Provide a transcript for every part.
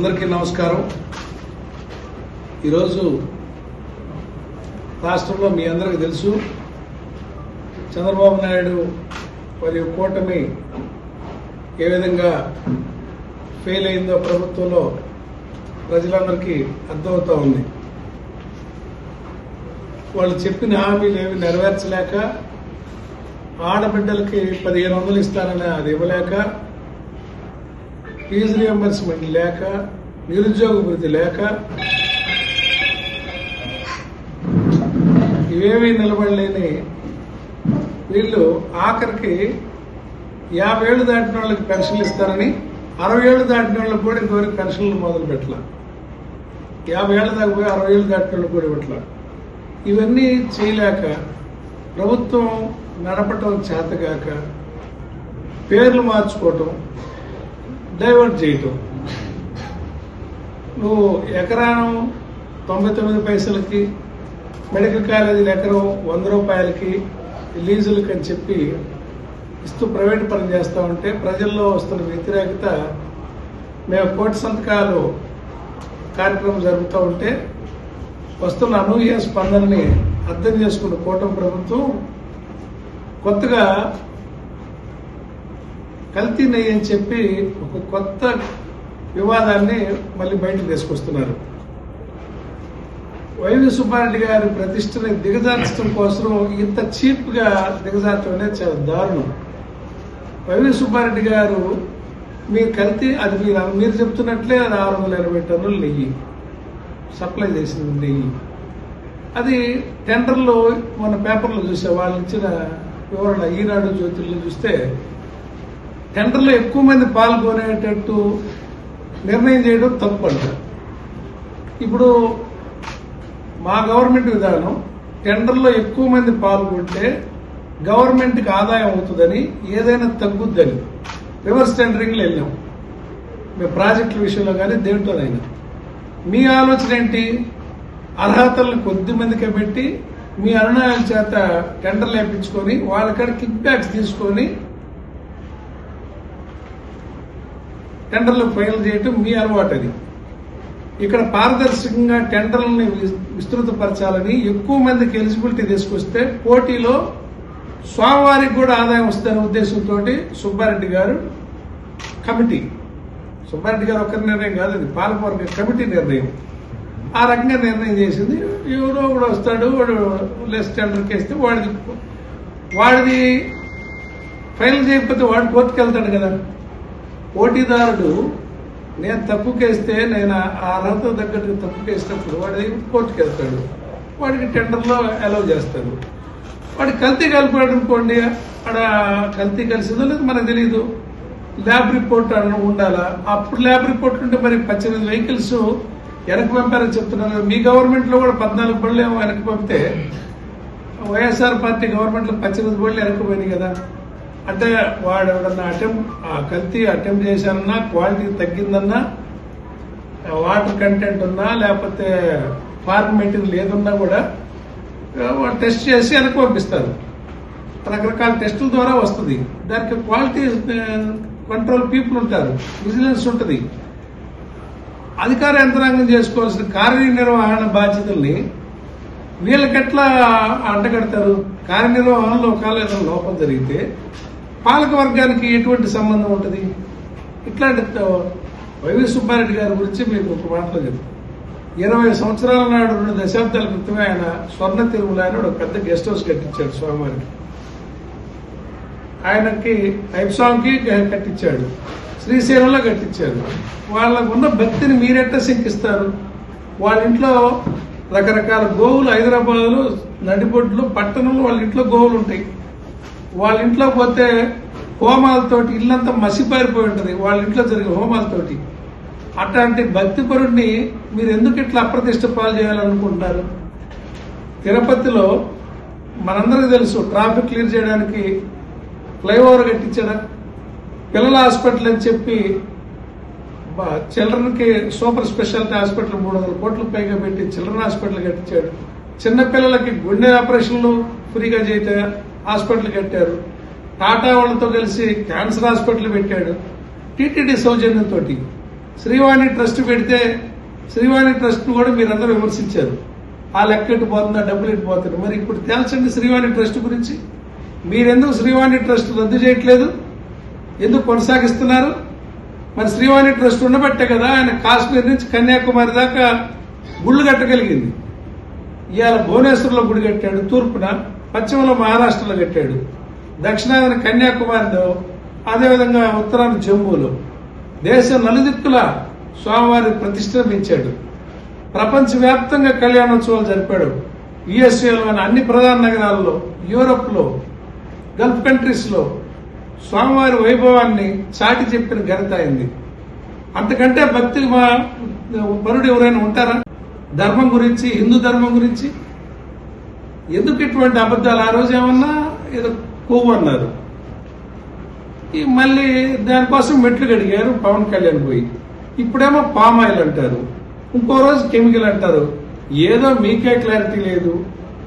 అందరికీ నమస్కారం. ఈరోజు రాష్ట్రంలో మీ అందరికీ తెలుసు చంద్రబాబు నాయుడు మరియు కూటమి ఏ విధంగా ఫెయిల్ అయిందో ప్రభుత్వంలో ప్రజలందరికీ అర్థమవుతూ ఉంది. వాళ్ళు చెప్పిన హామీలు ఏమి నెరవేర్చలేక ఆడబిడ్డలకి పదిహేను వందలు ఇస్తానని అది ఇవ్వలేక ఫీజు రియంబర్స్మెంట్ లేక నిరుద్యోగ వృద్ధి లేక ఇవేమీ నిలబడలేని వీళ్ళు ఆఖరికి యాభై ఏళ్ళు దాటిన వాళ్ళకి పెన్షన్లు ఇస్తారని అరవై ఏళ్ళు దాటిన వాళ్ళకి కూడా ఇంతవరకు పెన్షన్లు మొదలు పెట్టలా. యాభై ఏళ్ళు దాకా పోయి అరవై ఏళ్ళు దాటిన వాళ్ళకి కూడా పెట్టలా ఇవన్నీ చేయలేక ప్రభుత్వం నడపటం చేతగాక పేర్లు మార్చుకోవటం డైవర్ట్ చేయటం. నువ్వు ఎకరాను తొంభై తొమ్మిది పైసలకి మెడికల్ కాలేజీలు ఎకరం వంద రూపాయలకి లీజులకి అని చెప్పి ఇస్తూ ప్రైవేట్ పని చేస్తూ ఉంటే ప్రజల్లో వస్తున్న వ్యతిరేకత మేము కోటి సంతకాలు కార్యక్రమం జరుగుతూ ఉంటే వస్తున్న అనూహ్య స్పందనని అర్థం చేసుకున్న కూటమి ప్రభుత్వం కొత్తగా కల్తీ నెయ్యి అని చెప్పి ఒక కొత్త వివాదాన్ని మళ్ళీ బయటకు తీసుకొస్తున్నారు. వైవి సుబ్బారెడ్డి గారి ప్రతిష్టని దిగజార్చడం కోసం ఇంత చీప్గా దిగజార్చడం అనేది చాలా దారుణం. వైవి సుబ్బారెడ్డి గారు మీరు కల్తీ అది మీరు మీరు చెప్తున్నట్లే అది ఆరు వందల ఎనభై టన్నులు నెయ్యి. సప్లై చేసింది నెయ్యి. అది టెండర్లో మన పేపర్లో చూసే వాళ్ళు ఇచ్చిన వివరణ ఈనాడు జ్యోతిల్లో చూస్తే టెండర్లో ఎక్కువ మంది పాల్గొనేటట్టు నిర్ణయం చేయడం తప్పు అంటారు ఇప్పుడు మా గవర్నమెంట్ విధానం టెండర్లో ఎక్కువ మంది పాల్గొంటే గవర్నమెంట్కి ఆదాయం అవుతుందని ఏదైనా తగ్గుద్దని రివర్స్ టెండరింగ్లో వెళ్ళాం. మేము ప్రాజెక్టుల విషయంలో కానీ దేంట్లోనైనా మీ ఆలోచన ఏంటి? అర్హతలను కొద్ది మందికే పెట్టి మీ అనునాయాల చేత టెండర్లు వేయించుకొని వాళ్ళకాడ కిక్ బ్యాక్స్ తీసుకొని టెండర్లు ఫైల్ చేయటం మీ అలవాటు అది ఇక్కడ పారదర్శకంగా టెండర్లని వి- విస్తృతపరచాలని ఎక్కువ మందికి ఎలిజిబిలిటీ తీసుకొస్తే పోటీలో స్వామివారికి కూడా ఆదాయం వస్తుందనే ఉద్దేశంతో సుబ్బారెడ్డి గారు కమిటీ. సుబ్బారెడ్డి గారు ఒక్కరి నిర్ణయం కాదు అది. పాలకవర్గ కమిటీ నిర్ణయం. ఆ రకంగా నిర్ణయం చేసింది. ఎవరో కూడా వస్తాడు వాడు లెస్ టెండర్కి వేస్తే వాడిది వాడిది ఫైల్ చేయకపోతే వాడు కోర్టుకు వెళ్తాడు కదా. పోటీదారుడు నేను తప్పుకేస్తే నేను ఆ అర్హత తగ్గట్టు తప్పుకేసినప్పుడు వాడి కోర్టుకు వెళ్తాడు? వాడికి టెండర్లో అలౌ చేస్తారు వాడు కల్తీ కలిపాడు అనుకోండి అక్కడ కల్తీ కలిసిందో లేదు మనకు తెలియదు ల్యాబ్ రిపోర్ట్ అన్న ఉండాలా? అప్పుడు ల్యాబ్ రిపోర్ట్ ఉంటే మరి పద్దెనిమిది వెహికల్స్ వెనక్కి పంపారని చెప్తున్నారు. మీ గవర్నమెంట్లో కూడా పద్నాలుగు బళ్ళు ఏమో వెనక్కి పంపితే వైఎస్ఆర్ పార్టీ గవర్నమెంట్లో పద్దెనిమిది బళ్ళు వెనక్కి పోయినాయి కదా. అంటే వాడు ఎవడన్నా అటెంప్ట్ ఆ కల్తీ అటెంప్ట్ చేశానన్నా క్వాలిటీ తగ్గిందన్నా వాటర్ కంటెంట్ ఉన్నా లేకపోతే ఫార్మ్ మెటీరియల్ ఏదున్నా కూడా వాడు టెస్ట్ చేసి వెనక్కి పంపిస్తారు రకరకాల టెస్టుల ద్వారా వస్తుంది. దానికి క్వాలిటీ కంట్రోల్ పీపుల్ ఉంటారు. విజిలెన్స్ ఉంటుంది. అధికార యంత్రాంగం చేసుకోవాల్సిన కార్యనిర్వహణ బాధ్యతల్ని వీళ్ళకెట్లా అంటగడతారు? కార్యనిర్వహణలో ఒకవేళ లోపం జరిగితే పాలక వర్గానికి ఎటువంటి సంబంధం ఉంటుంది? ఇట్లాంటి వైవి సుబ్బారెడ్డి గారి గురించి మీకు ఒక మాటలో చెప్తాను ఇరవై సంవత్సరాల నాడు రెండు దశాబ్దాల క్రితమే ఆయన స్వర్ణ తిరుమల అని ఒక పెద్ద గెస్ట్ హౌస్ కట్టించాడు స్వామివారికి. ఆయనకి ఐప్సాంగ్కి కట్టించాడు. శ్రీశైలంలో కట్టించాడు. వాళ్ళకు ఉన్న భక్తిని మీరెట్ట శంకిస్తారు? వాళ్ళ ఇంట్లో రకరకాల గోవులు హైదరాబాద్లో నడిబొడ్లు పట్టణంలో వాళ్ళ ఇంట్లో గోవులు ఉంటాయి వాళ్ళ ఇంట్లో పోతే హోమాలతోటి ఇల్లంతా మసిపారిపోయి ఉంటుంది. వాళ్ళ ఇంట్లో జరిగే హోమాలతోటి. అట్లాంటి భక్తిపరుడిని మీరు ఎందుకు ఇట్లా అప్రతిష్ట పాలు చేయాలనుకుంటున్నారు? తిరుపతిలో మనందరికీ తెలుసు ట్రాఫిక్ క్లియర్ చేయడానికి ఫ్లైఓవర్ కట్టించడం? పిల్లల హాస్పిటల్ అని చెప్పి చిల్డ్రన్కి సూపర్ స్పెషాలిటీ హాస్పిటల్ మూడు వందల కోట్ల పైగా పెట్టి చిల్డ్రన్ హాస్పిటల్ కట్టించాడు. చిన్నపిల్లలకి గుండె ఆపరేషన్లు ఫ్రీగా చేయటం హాస్పిటల్ కట్టారు. టాటా వాళ్ళతో కలిసి క్యాన్సర్ హాస్పిటల్ పెట్టాడు. టీటీడీ సౌజన్యంతో శ్రీవాణి ట్రస్ట్ పెడితే శ్రీవాణి ట్రస్ట్ కూడా మీరందరూ విమర్శించారు. ఆ లెక్క ఇటు పోతుందా డబ్బులు ఇటు పోతుంది మరి ఇప్పుడు తేల్చండి శ్రీవాణి ట్రస్ట్ గురించి. మీరెందుకు శ్రీవాణి ట్రస్ట్ రద్దు చేయట్లేదు? ఎందుకు కొనసాగిస్తున్నారు? మరి శ్రీవాణి ట్రస్ట్ ఉండబట్టే కదా ఆయన కాశ్మీర్ నుంచి కన్యాకుమారి దాకా గుళ్ళు కట్టగలిగింది. ఇవాళ భువనేశ్వర్లో గుడి కట్టాడు తూర్పున. పశ్చిమలో మహారాష్ట్రలో కట్టాడు. దక్షిణాదిన కన్యాకుమారిలో అదేవిధంగా ఉత్తరాన జమ్మూలో దేశం నలుదిక్కుల స్వామివారి ప్రతిష్ట పెంచాడు ప్రపంచవ్యాప్తంగా కళ్యాణోత్సవాలు జరిపాడు. యుఎస్ఏలోని అన్ని ప్రధాన నగరాల్లో యూరోప్లో గల్ఫ్ కంట్రీస్లో స్వామివారి వైభవాన్ని చాటి చెప్పిన ఘనత అయింది అంతకంటే భక్తి మా పరుడు ఎవరైనా ఉంటారా? ధర్మం గురించి హిందూ ధర్మం గురించి? ఎందుకు ఇటువంటి అబద్ధాలు? ఆ రోజు ఏమన్నా ఏదో కొవ్వు అన్నారు. ఈ మళ్ళీ దానికోసం మెట్లు కడిగారు పవన్ కళ్యాణ్ పోయి. ఇప్పుడేమో పామ్ ఆయిల్ అంటారు. ఇంకో రోజు కెమికల్ అంటారు. ఏదో మీకే క్లారిటీ లేదు.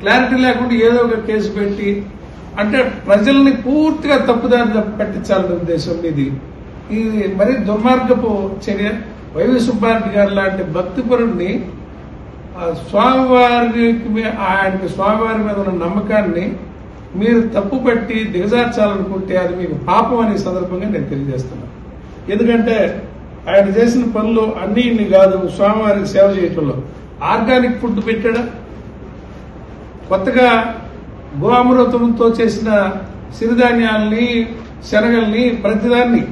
క్లారిటీ లేకుండా ఏదో ఒక కేసు పెట్టి అంటే ప్రజల్ని పూర్తిగా తప్పుదారి పట్టించాలనే ఉద్దేశం ఇది ఇది మరి దుర్మార్గపు చర్య. వైవి సుబ్బారెడ్డి గారు లాంటి భక్తిపరుడిని స్వామివారికి ఆయనకి స్వామివారి మీద ఉన్న నమ్మకాన్ని మీరు తప్పు పట్టి దిగజార్చాలనుకుంటే అది మీకు పాపం అనే సందర్భంగా నేను తెలియజేస్తున్నాను. ఎందుకంటే ఆయన చేసిన పనులు అన్ని ఇన్ని కాదు స్వామివారికి సేవ చేయటంలో. ఆర్గానిక్ ఫుడ్ పెట్టాడా? కొత్తగా గోఅమృతంతో చేసిన సిరిధాన్యాల్ని శనగల్ని ప్రతిదాన్ని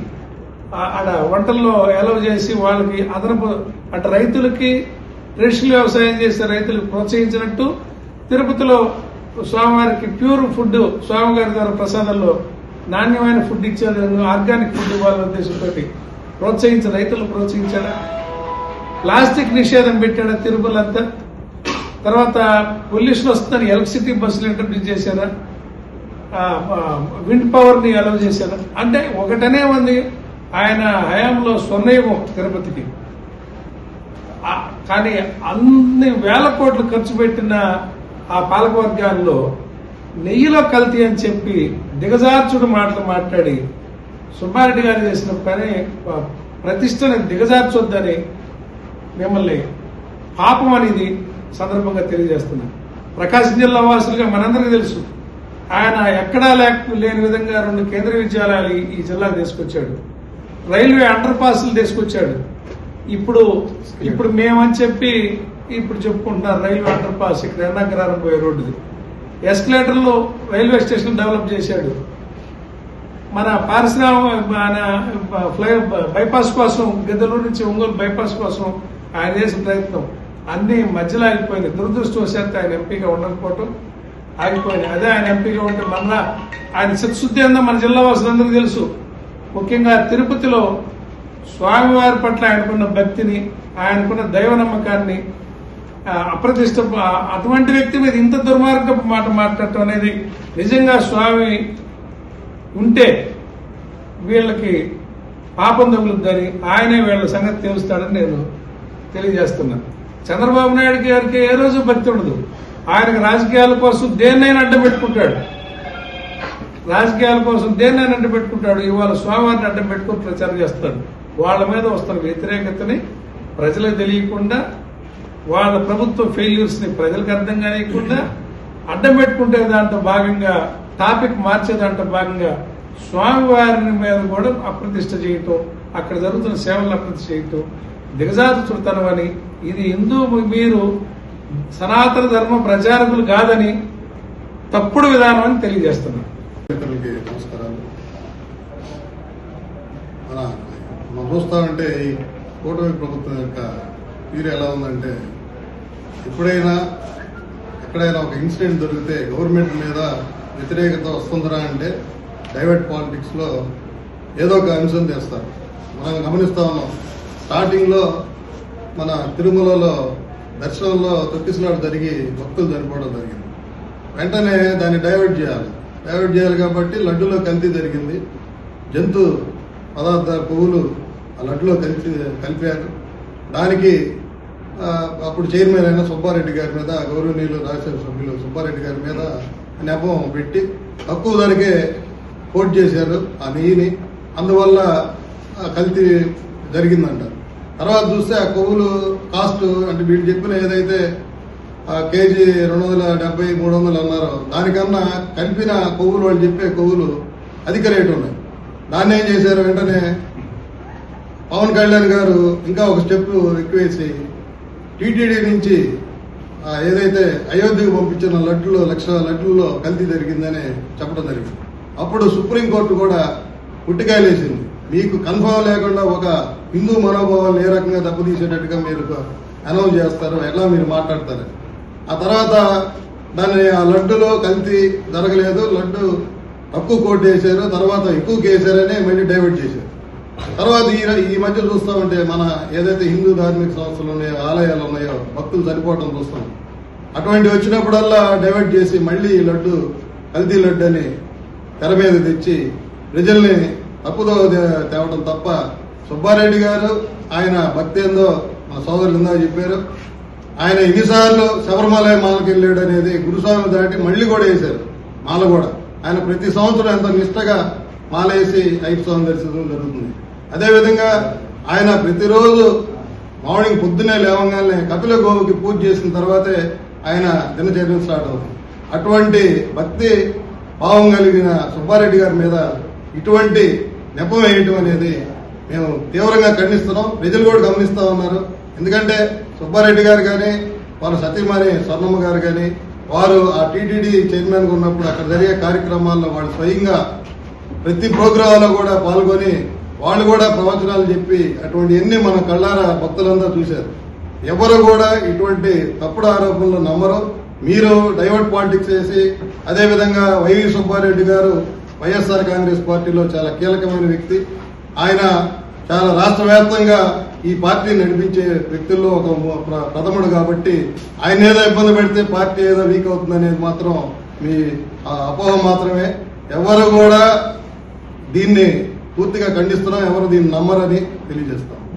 ఆడ వంటల్లో ఎలవ్ చేసి వాళ్ళకి అదనపు అంటే రైతులకి ట్రెడిషనల్ వ్యవసాయం చేసే రైతులకు ప్రోత్సహించినట్టు తిరుపతిలో స్వామివారికి ప్యూర్ ఫుడ్ స్వామివారి ద్వారా ప్రసాదంలో నాణ్యమైన ఫుడ్ ఇచ్చే ఆర్గానిక్ ఫుడ్ ఇవ్వాలనే ఉద్దేశంతో ప్రోత్సహించి రైతులు ప్రోత్సహించాడా ప్లాస్టిక్ నిషేధం పెట్టాడా తిరుపతి అంతా. తర్వాత పొల్యూషన్ వస్తుందని ఎలక్ట్రిసిటీ బస్సులు ఇంట్రడ్యూస్ చేశారా. విండ్ పవర్ని అలౌ అలవ్ చేశారా. అంటే ఒకటనే ఉంది. ఆయన హయాంలో స్వర్ణయుగం తిరుపతికి. కానీ అన్ని వేల కోట్లు ఖర్చు పెట్టిన ఆ పాలకవర్గాల్లో నెయ్యిలో కల్తీ అని చెప్పి దిగజార్చుడు మాటలు మాట్లాడి సుబ్బారెడ్డి గారు చేసిన పని ప్రతిష్టని దిగజార్చొద్దని మిమ్మల్ని పాపం అనేది సందర్భంగా తెలియజేస్తున్నాను ప్రకాశం జిల్లా వాసులుగా మనందరికీ తెలుసు. ఆయన ఎక్కడా లేక లేని విధంగా రెండు కేంద్ర విద్యాలయాలు ఈ- ఈ జిల్లాకు తీసుకొచ్చాడు. రైల్వే అండర్ పాస్లు తీసుకొచ్చాడు. ఇప్పుడు ఇప్పుడు మేమని చెప్పి ఇప్పుడు చెప్పుకుంటున్నారు రైల్వే అండర్ పాస్ ఇక్కడ ఎండాగ్రహారం పోయే రోడ్డుది. ఎస్కలేటర్లో రైల్వే స్టేషన్ డెవలప్ చేశాడు. మన పారిశ్రామ మన ఫ్లై బైపాస్ కోసం గిద్దలూరు నుంచి ఒంగోలు బైపాస్ కోసం ఆయన చేసిన ప్రయత్నం. అన్ని మధ్యలో ఆగిపోయినాయి దురదృష్టవశాత్తు ఆయన ఎంపీగా ఉండకపోవటం ఆగిపోయినాయి అదే ఆయన ఎంపీగా ఉంటే మళ్ళా ఆయన చిత్తశుద్ధి అందా మన జిల్లా వాసులందరికీ తెలుసు. ముఖ్యంగా తిరుపతిలో స్వామివారి పట్ల ఆయనకున్న భక్తిని ఆయనకున్న దైవ నమ్మకాన్ని అప్రతిష్ట అటువంటి వ్యక్తి మీద ఇంత దుర్మార్గపు మాట మాట్లాడటం అనేది నిజంగా స్వామి ఉంటే వీళ్ళకి పాపం తగులుద్దని ఆయనే వీళ్ళ సంగతి తెలుస్తాడని నేను తెలియజేస్తున్నాను. చంద్రబాబు నాయుడు గారికి ఏ రోజు భక్తి ఉండదు. ఆయనకు రాజకీయాల కోసం దేన్నైనా అడ్డం పెట్టుకుంటాడు. రాజకీయాల కోసం దేన్నైనా అడ్డం పెట్టుకుంటాడు. ఇవాళ స్వామివారిని అడ్డం పెట్టుకుని ప్రచారం చేస్తాడు. వాళ్ళ మీద వస్తున్న వ్యతిరేకతని ప్రజలకు తెలియకుండా వాళ్ళ ప్రభుత్వ ఫెయిల్యూర్స్ని ప్రజలకు అర్థం కానియకుండా అడ్డం పెట్టుకుంటే దాంట్లో భాగంగా టాపిక్ మార్చే దాంట్లో భాగంగా స్వామివారిని మీద కూడా అప్రతిష్ట చేయటం అక్కడ జరుగుతున్న సేవలను అప్రతిష్ట చేయటం దిగజారుచుడతనం అని ఇది హిందూ మీరు సనాతన ధర్మ ప్రచారకులు కాదని తప్పుడు విధానం అని తెలియజేస్తున్నారు. నమస్కారాలు. చూస్తామంటే ఈ కూటమి ప్రభుత్వం యొక్క తీరు ఎలా ఉందంటే ఎప్పుడైనా ఎక్కడైనా ఒక ఇన్సిడెంట్ దొరికితే గవర్నమెంట్ మీద వ్యతిరేకత వస్తుందిరా అంటే డైవర్ట్ పాలిటిక్స్లో ఏదో ఒక అంశం చేస్తారు మనం గమనిస్తా ఉన్నాం. స్టార్టింగ్లో మన తిరుమలలో దర్శనంలో తొక్కిసలాట జరిగి భక్తులు చనిపోవడం జరిగింది. వెంటనే దాన్ని డైవర్ట్ చేయాలి. డైవర్ట్ చేయాలి కాబట్టి లడ్డూలో కల్తీ జరిగింది. జంతు పదార్థ పువ్వులు లడ్డులో కలిసి కలిపారు. దానికి అప్పుడు చైర్మన్ అయిన సుబ్బారెడ్డి గారి మీద గౌరవనీయులు రాజ్యసభ సభ్యులు సుబ్బారెడ్డి గారి మీద నెపం పెట్టి తక్కువ ధరకే కోట్ చేశారు ఆ నెయ్యిని. అందువల్ల కల్తీ జరిగిందంట. తర్వాత చూస్తే ఆ కొవ్వులు కాస్ట్ అంటే వీళ్ళు చెప్పిన ఏదైతే కేజీ రెండు వందల డెబ్బై మూడు వందలు అన్నారో దానికన్నా కలిపిన కొవ్వులు వాళ్ళు చెప్పే కొవ్వులు అధిక రేటు ఉన్నాయి. దాన్ని ఏం చేశారు? వెంటనే పవన్ కళ్యాణ్ గారు ఇంకా ఒక స్టెప్ ఎక్కువేసి టీటీడీ నుంచి ఏదైతే అయోధ్యకు పంపించిన లడ్డులో లక్ష లడ్డుల్లో కల్తీ జరిగిందని చెప్పడం జరిగింది. అప్పుడు సుప్రీంకోర్టు కూడా పుట్టికాయలేసింది మీకు కన్ఫర్మ్ లేకుండా ఒక హిందూ మనోభావాలు ఏ రకంగా దెబ్బతీసేటట్టుగా మీరు అనౌన్స్ చేస్తారు ఎలా మీరు మాట్లాడతారు. ఆ తర్వాత దాన్ని ఆ లడ్డులో కల్తీ జరగలేదు. లడ్డు తక్కువ కోట్ వేశారు తర్వాత ఎక్కువ వేసారని మళ్ళీ డైవర్ట్ చేశారు. తర్వాత ఈ ఈ మధ్య చూస్తా ఉంటే మన ఏదైతే హిందూ ధార్మిక సంస్థలు ఉన్నాయో ఆలయాలు ఉన్నాయో భక్తులు చనిపోవడం చూస్తాం. అటువంటి వచ్చినప్పుడల్లా డైవర్ట్ చేసి మళ్ళీ లడ్డు కల్తీ లడ్డు అని తెర మీద తెచ్చి ప్రజల్ని తప్పుదో తేవటం తేవడం తప్ప సుబ్బారెడ్డి గారు ఆయన భక్తి ఏందో మన సోదరులు ఇందా చెప్పారు. ఆయన ఎన్నిసార్లు శబరిమల మాలకి వెళ్ళాడు అనేది గురుస్వామి దాటి మళ్ళీ కూడా వేశారు. మాల కూడా ఆయన ప్రతి సంవత్సరం ఎంత నిష్టగా మాలేసి వేసి ఐదు స్వామి దర్శనం జరుగుతుంది. అదేవిధంగా ఆయన ప్రతిరోజు మార్నింగ్ పొద్దున్నే లేవగానే కపిల గోవుకి పూజ చేసిన తర్వాతే ఆయన దినచర్య స్టార్ట్ అవుతుంది. అటువంటి భక్తి భావం కలిగిన సుబ్బారెడ్డి గారి మీద ఇటువంటి నెపం వేయటం అనేది మేము తీవ్రంగా ఖండిస్తున్నాం. ప్రజలు కూడా గమనిస్తూ ఉన్నారు. ఎందుకంటే సుబ్బారెడ్డి గారు కానీ వారు సతీమణి స్వర్ణమ్మ గారు కానీ వారు ఆ టీటీడీ చైర్మన్గా ఉన్నప్పుడు అక్కడ జరిగే కార్యక్రమాల్లో వాళ్ళు స్వయంగా ప్రతి ప్రోగ్రాంలో కూడా పాల్గొని వాళ్ళు కూడా ప్రవచనాలు చెప్పి అటువంటి ఎన్ని మన కళ్ళారా భక్తులందరూ చూశారు. ఎవరు కూడా ఇటువంటి తప్పుడు ఆరోపణలు నమ్మరు. మీరు డైవర్ట్ పాలిటిక్స్ చేసి అదేవిధంగా వైవి సుబ్బారెడ్డి గారు వైఎస్ఆర్ కాంగ్రెస్ పార్టీలో చాలా కీలకమైన వ్యక్తి. ఆయన చాలా రాష్ట్ర వ్యాప్తంగా ఈ పార్టీని నడిపించే వ్యక్తుల్లో ఒక ప్ర- ప్రథముడు కాబట్టి ఆయన ఏదో ఇబ్బంది పెడితే పార్టీ ఏదో వీక్ అవుతుంది అనేది మాత్రం మీ ఆ, అపోహ మాత్రమే. ఎవరు కూడా దీన్ని పూర్తిగా ఖండిస్తున్నాం ఎవరు దీన్ని నమ్మరని తెలియజేస్తాం.